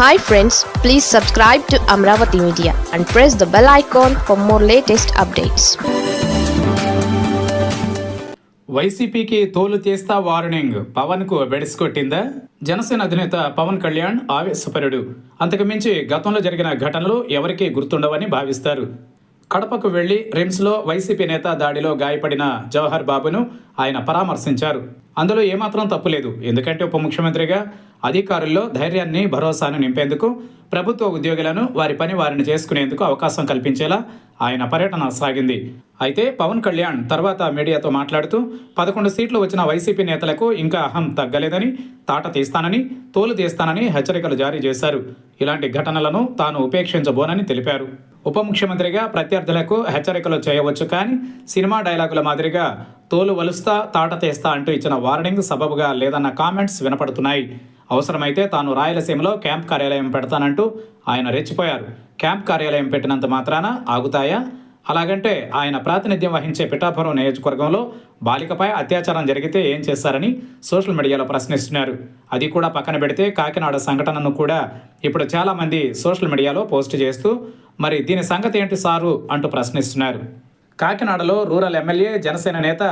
Hi friends please subscribe to Amaravati media and press the bell icon for more latest updates వైసీపీకి తోలు తీస్తా warning పవన్కు బెడిసికొట్టిందా Janasena అధినేత పవన్ కళ్యాణ్ ఆవేశపరుడు. అంతకుమించి గతంలో జరిగిన ఘటనలు ఎవరికీ గుర్తుండవని భావిస్తారు. కడపకు వెళ్ళి రిమ్స్లో వైసీపీ నేత దాడిలో గాయపడిన జవహర్ బాబును ఆయన పరామర్శించారు. అందులో ఏమాత్రం తప్పులేదు ఎందుకంటే ఉప ముఖ్యమంత్రిగా అధికారుల్లో ధైర్యాన్ని భరోసాను నింపేందుకు ప్రభుత్వ ఉద్యోగులను వారి పని వారిని చేసుకునేందుకు అవకాశం కల్పించేలా ఆయన పర్యటన సాగింది. అయితే పవన్ కళ్యాణ్ తర్వాత మీడియాతో మాట్లాడుతూ పదకొండు సీట్లు వచ్చిన వైసీపీ నేతలకు ఇంకా అహం తగ్గలేదని తాట తీస్తానని తోలు తీస్తానని హెచ్చరికలు జారీ చేశారు. ఇలాంటి ఘటనలను తాను ఉపేక్షించబోనని తెలిపారు. ఉప ముఖ్యమంత్రిగా ప్రత్యర్థులకు హెచ్చరికలు చేయవచ్చు కానీ సినిమా డైలాగుల మాదిరిగా తోలు వలుస్తా తాట తీస్తా అంటూ ఇచ్చిన వార్నింగ్ సబబుగా లేదన్న కామెంట్స్ వినపడుతున్నాయి. అవసరమైతే తాను రాయలసీమలో క్యాంప్ కార్యాలయం పెడతానంటూ ఆయన రెచ్చిపోయారు. క్యాంప్ కార్యాలయం పెట్టినంత మాత్రాన ఆగుతాయా? అలాగంటే ఆయన ప్రాతినిధ్యం వహించే పిఠాపురం నియోజకవర్గంలో బాలికపై అత్యాచారం జరిగితే ఏం చేస్తారని సోషల్ మీడియాలో ప్రశ్నిస్తున్నారు. అది కూడా పక్కన పెడితే కాకినాడ సంఘటనను కూడా ఇప్పుడు చాలామంది సోషల్ మీడియాలో పోస్ట్ చేస్తూ మరి దీని సంగతి ఏంటి సారు అంటూ ప్రశ్నిస్తున్నారు. కాకినాడలో రూరల్ ఎమ్మెల్యే జనసేన నేత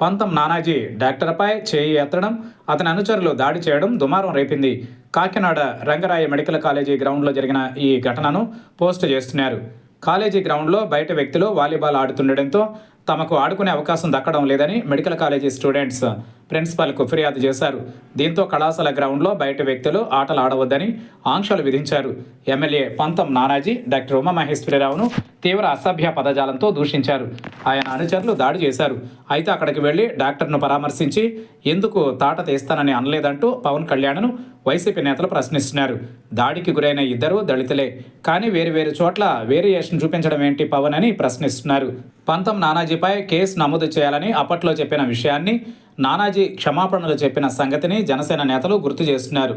పంతం నానాజీ డాక్టర్పై చేయి ఎత్తడం అతని అనుచరులు దాడి చేయడం దుమారం రేపింది. కాకినాడ రంగరాయ మెడికల్ కాలేజీ గ్రౌండ్లో జరిగిన ఈ ఘటనను పోస్ట్ చేస్తున్నారు. కాలేజీ గ్రౌండ్లో బయట వ్యక్తులు వాలీబాల్ ఆడుతుండటంతో తమకు ఆడుకునే అవకాశం దక్కడం లేదని మెడికల్ కాలేజీ స్టూడెంట్స్ ప్రిన్సిపాల్కు ఫిర్యాదు చేశారు. దీంతో కళాశాల గ్రౌండ్లో బయట వ్యక్తులు ఆటలు ఆడవద్దని ఆంక్షలు విధించారు. ఎమ్మెల్యే పంతం నానాజీ డాక్టర్ ఉమామహేశ్వరరావును తీవ్ర అసభ్య పదజాలంతో దూషించారు. ఆయన అనుచరులు దాడి చేశారు. అయితే అక్కడికి వెళ్ళి డాక్టర్ను పరామర్శించి ఎందుకు తాట తీస్తానని అనలేదంటూ పవన్ కళ్యాణ్ను వైసీపీ నేతలు ప్రశ్నిస్తున్నారు. దాడికి గురైన ఇద్దరు దళితులే. కానీ వేరు వేరు చోట్ల వేరియేషన్ చూపించడం ఏంటి పవన్ అని ప్రశ్నిస్తున్నారు. పంతం నానాజీపై కేసు నమోదు చేయాలని అప్పట్లో చెప్పిన విషయాన్ని నానాజీ క్షమాపణలు చెప్పిన సంగతిని జనసేన నేతలు గుర్తు చేస్తున్నారు.